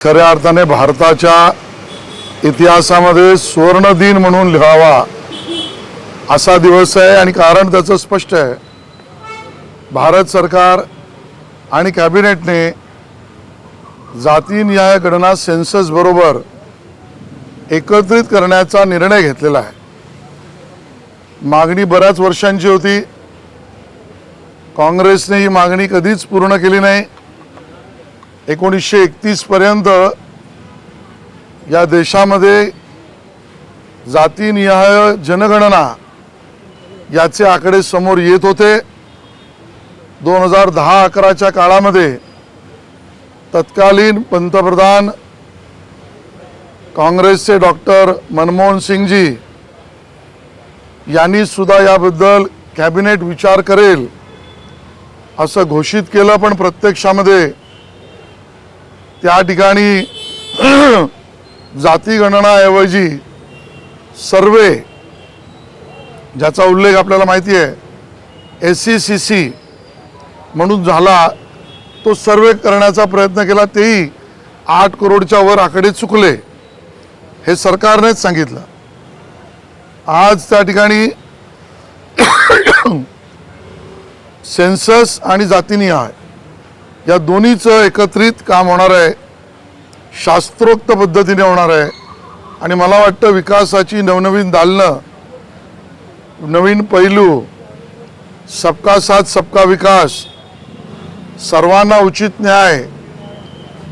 खऱ्या अर्थाने भारताच्या इतिहासामध्ये सुवर्ण दिन म्हणून लिहावा असा दिवस आहे आणि कारण त्याचं स्पष्ट आहे. भारत सरकार आणि कॅबिनेटने जातीनिहाय गणना सेन्सस बरोबर एकत्रित करण्याचा निर्णय घेतलेला आहे. मागणी बऱ्याच वर्षांची होती. काँग्रेसने ही मागणी कधीच पूर्ण केली नाही. एकोणीसशे एकतीस पर्यंत या देशामध्ये जातीनिहाय जनगणना याचे आकडे समोर येत होते. दोन हजार दहा अकराच्या काळामध्ये तत्कालीन पंतप्रधान काँग्रेसचे डॉक्टर मनमोहन सिंगजी यांनी सुद्धा याबद्दल कॅबिनेट विचार करेल असं घोषित केलं. पण प्रत्यक्षामध्ये त्या ठिकाणी जाती गणनाऐवजी सर्वे ज्याचा उल्लेख आपल्याला माहिती आहे एस सी सी सी म्हणून झाला तो सर्वे करण्याचा प्रयत्न केला तेही आठ करोडच्या वर आकडे चुकले हे सरकारनेच सांगितलं. आज त्या ठिकाणी सेन्सस आणि जातीनिहाय या दोन्हीचं एकत्रित काम होणार आहे. शास्त्रोक्त पद्धतीने होणार आहे. आणि मला वाटतं विकासाची नवनवीन दालनं नवीन पैलू सबका साथ सबका विकास सर्वांना उचित न्याय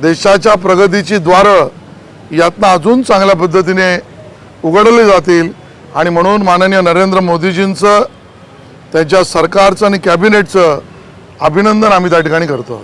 देशाच्या प्रगतीची द्वारं यातनं अजून चांगल्या पद्धतीने उघडले जातील. आणि म्हणून माननीय नरेंद्र मोदीजींचं त्यांच्या सरकारचं आणि कॅबिनेटचं अभिनंदन आम्ही त्या ठिकाणी करतो.